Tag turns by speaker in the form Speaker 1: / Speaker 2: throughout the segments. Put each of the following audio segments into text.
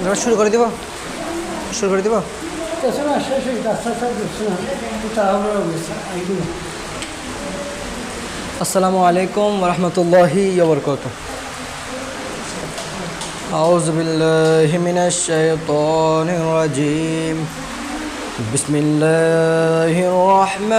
Speaker 1: এবার শুরু করে দিব শুরু করে দিব
Speaker 2: শোনা শেষ হয়ে রাস্তা সব শোনা তাড়াহুড়ো গেছে এইগুলো
Speaker 1: আসসালামু আলাইকুম রহমতুল্লাহি ওবরকাত أعوذ بالله من الشيطان الرجيم بسم الله الرحمن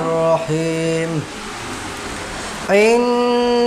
Speaker 1: الرحيم إن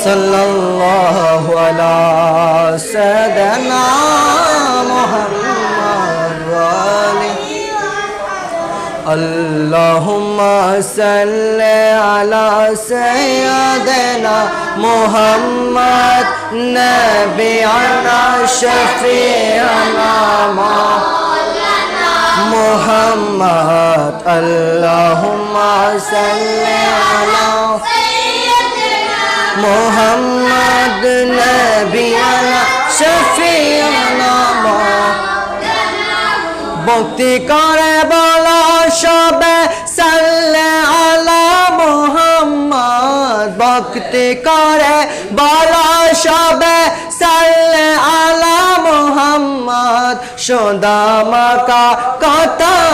Speaker 1: صلى الله على سيدنا محمد وآله اللهم صل على سيدنا محمد نبينا شفيعنا محمد اللهم صل على মোহাম্মদ নবিয়ানা ভক্তি করে বল সবে সাল্লে আলা মোহাম্মদ। ভক্তি করে বল সবে সাল্লে আলা মোহাম্মদ। সোদামাকা কথা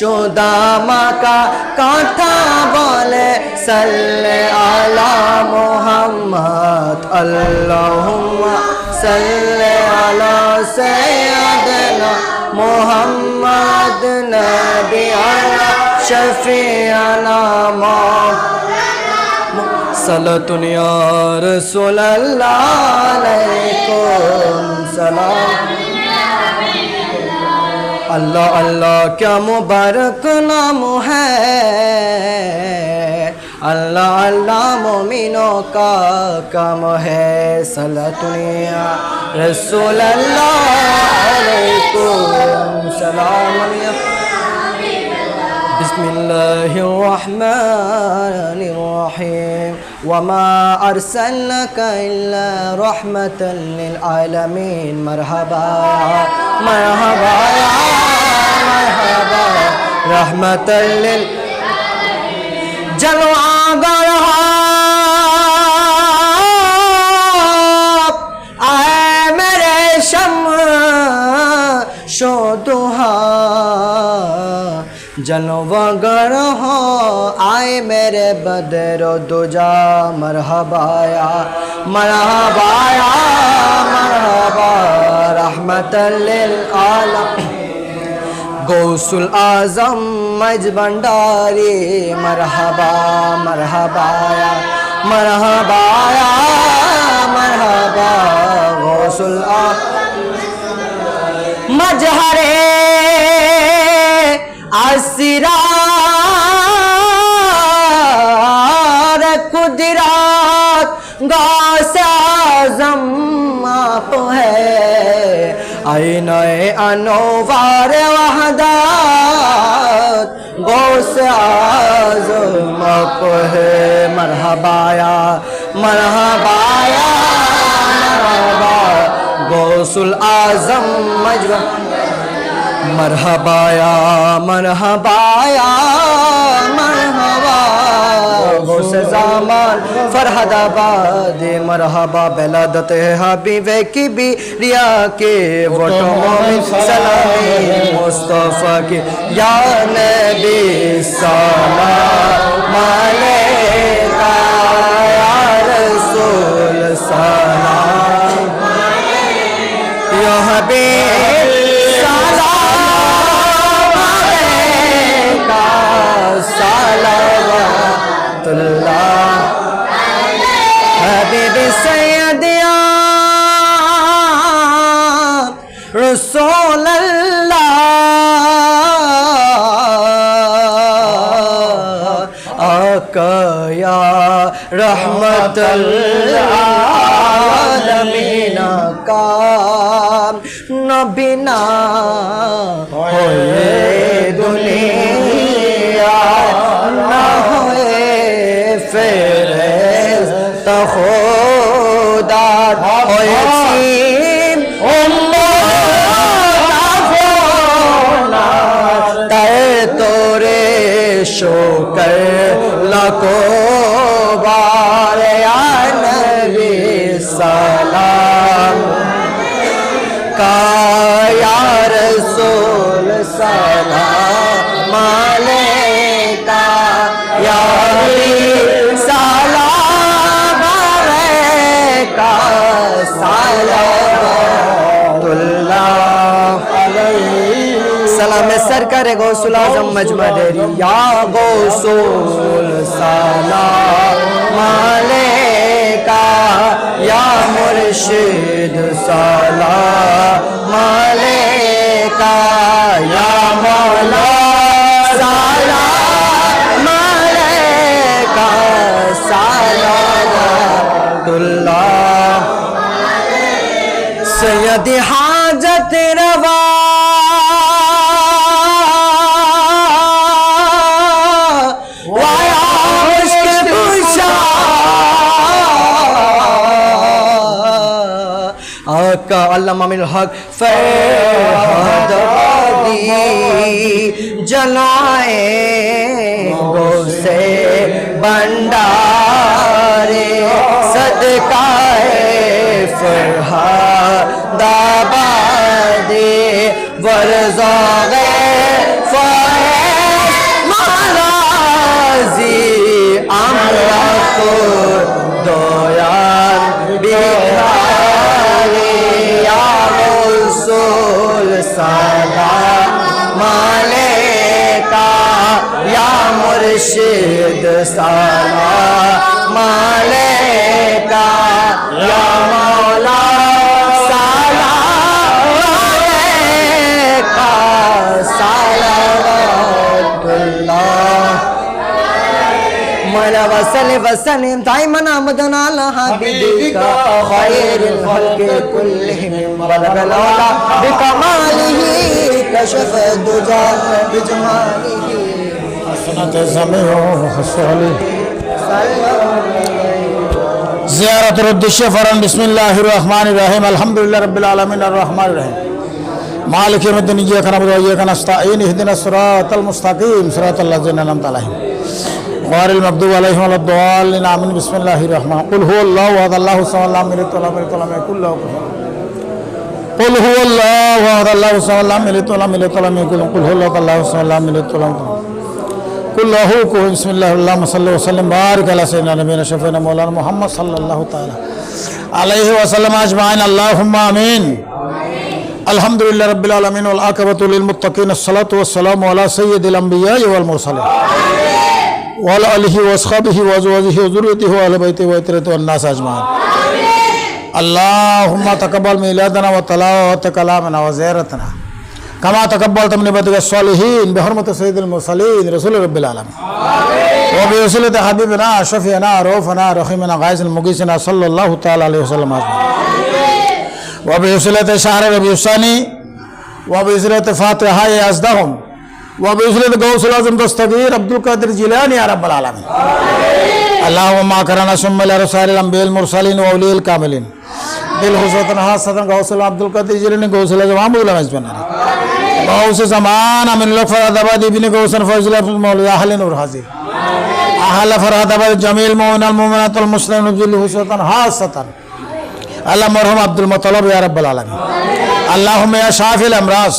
Speaker 1: সুদামাকা কথা বলে সাল্লে আলা মোহাম্মদ, আল্লাহুম্মা সাল্লে আলা সাইয়্যিদানা মোহাম্মদ, নবী আলা শফিআনা সালাতুন ইয়া রাসূলাল্লাহ আলাইকুম সালাম। अल्लाह अल्लाह क्या मुबारक नाम है अल्लाह अल्लाह मोमिनों का काम है सलातुनिया रसूल अल्लाह अलैकुम सलाम بسم الله الرحمن الرحيم وما أرسلناك إلا رحمة للعالمين مرحبا مرحبا يا مرحبا রহমতাল জলওয়াগর আয় মেরে শম শোদোহা জলওয়াগর আয় মেরে বদর দুজা মরহবায়া মরহবায়া মরহবা রহমতাল আলম। غوث العظم مج بنداری مرحبا مرحبا یا مرحبا یا مرحبا غوث العظم مجہر اسرار قدرات غوث آزم آپ ہے۔ আইনয় আনোভার ওয়াহদাত গৌসে আজম কহে মরহবায়া মরহবায়া মরহবা। গৌসুল আজম মজমা مرحبا یا مرحبا یا مرحبا. غوث زمان فرحد آباد مرحبا بلادت حبیب کی بھی ریا کے وٹو مومن سلامی مصطفیٰ کی یا نبی سلام علیکہ یا رسول سلام. রহমতুল্লাহ হাবিবি সৈয়দিয়া রসোল্লাহ আকায়া রহমতুল্লাহ কাম নবিনা হয়ে দুনিয়া না ফেরেস খোদা হয়েছি। তাই তোরে শোকর লকো বারে নবী সালাম। কায়া রসূল সালাম আলাইকা کر کر غوث آزم مجمع دیری۔ یا غوث سلام علیکہ یا مرشد سلام علیکہ یا مولا سلام علیکہ سلام اللہ سید حاجت روان کا علم من الحق فیحاد آدی جلائیں گو سے بندارے صدقہ فرحاد آبادے ورزاغ سید سالا کا یا مولا سارا مالے کا سارا اللہ مولا وسل وسلم دائمنا مدنا لها حبیبک خیر الخلق کلهم ولولا بکماله کشف دجا بجماله
Speaker 3: حسنة سميع وحسولي زيارة رد الشفر بسم الله الرحمن الرحيم الحمد لله رب العالمين الرحمن الرحيم مالك يوم الدين إياك نعبد وإياك نستعين اهدنا الصراط المستقيم صراط الذين أنعمت عليهم غير المغضوب عليهم ولا الضالين آمين بسم الله الرحمن قل هو الله أحد الله الصمد لم يلد ولم يولد ولم يكن له كفوا قل هو الله أحد الله الصمد لم يلد ولم يولد ولم يكن له قل هو الله الله الصمد لم يلد ولم يولد كله كه بسم الله اللهم صل وسلم بارك على سيدنا نبينا شفينا مولانا محمد صلى الله تعالى عليه وسلم اجمعين اللهم امين الحمد لله رب العالمين والعاقبة للمتقين الصلاة والسلام على سيد الأنبياء والمرسلين وعلى آله وأصحابه وأزواجه وذريته وأهل بيته وإترته والناس أجمعين اللهم تقبل ميلادنا وتلاوة كلامنا وزيارتنا كما تقبلت من عبادك الصالحين بحرمة سيد المرسلين رسول رب العالمين. وبوسيلة حبيبنا شفينا روفنا رحيمنا غايز المقيسنا صلى الله تعالى عليه وسلم. وبوسيلة شهر ربيع الثاني وبوسيلة فاتحة أزدهم. وبوسيلة غوث العظم دستگير عبد القادر جيلاني يا رب العالمين اللهم اكرمنا ثم لرسال الأنبياء المرسلين وأولياء الكاملين. بالخصوص خاصة غوث عبد القادر جيلاني غوث العظم محمود الامجبنا غوث زمان من لك فراد آباد ابن غوث فضل مولى اهل نور حاضر اهل فراد آباد جميع المؤمنين المؤمنات المسلمين بالخصوص خاصة الله مرحوم عبد المطلب يا رب العالمين اللهم يا شافي الامراض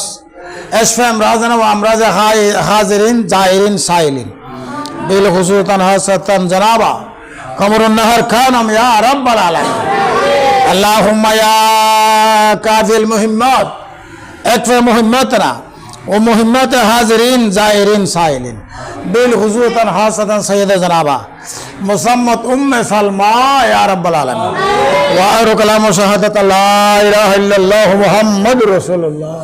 Speaker 3: اشف امراضنا وامراض حاضرين زائرين سائلين بالخصوص خاصة جنابا قمر النهر كانم يا رب العالمين اللهم يا كافي المهمات اكفى مهمتنا ومهمات حاضرين زائرين سائلين. بالخصوص خاصة سيدة جنابہ مصمت أم سلمى يا رب العالمين. وآخر کلام الله لا إله إلا الله محمد رسول الله.